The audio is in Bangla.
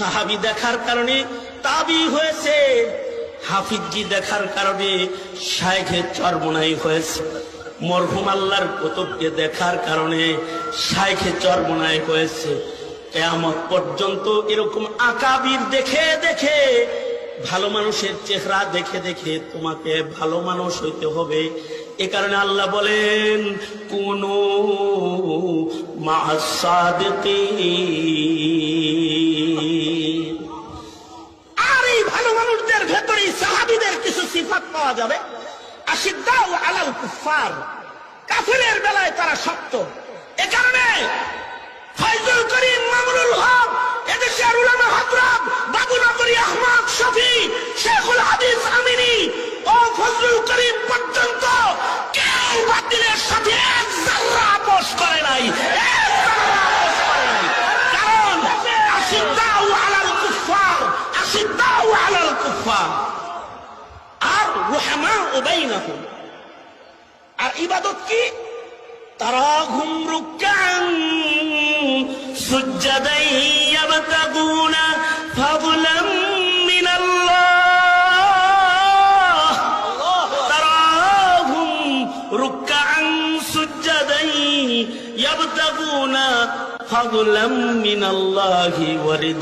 সাহাবি দেখার কারণে তাবি হয়েছে। হাফিজি দেখার কারণে শাইখে চরমনাই হয়েছে। মরহুম আল্লাহর কুতুবকে দেখার কারণে শাইখে চরমনাই হয়েছে। কেয়ামত পর্যন্ত এরকম আকাবির দেখে দেখে ভালো মানুষের চেহারা দেখে দেখে তোমাকে ভালো মানুষ হইতে হবে। এ কারণে আল্লাহ বলেন, কোন আর ভালো মানুষদের ভেতরে সাহাবিদের কিছু সিফাত পাওয়া যাবে। আশিদ্দাও আলাল কুফার কাফিরের বেলায় তারা শক্ত। এ কারণে ফয়জুল করিম, মামুনুল হক, এদেশের উলামা হযরত বাবুনগরী আহমদ শফি, শেখুল হাদিস আমিনী, ও ফজলুল করিম পর্যন্ত কেউ বাতিলের সাথে এক জাররা আপোষ করে নাই। কারণ আশিদ্দাউ আলাল কুফার আশিদ্দাউ আলাল কুফার আর রুহামা উবাইনাহুম আর ইবাদত কি تراهم ركعا سجدا يبتغون فضلا من الله تراهم ركعا سجدا يبتغون فضلا من الله ورضوانا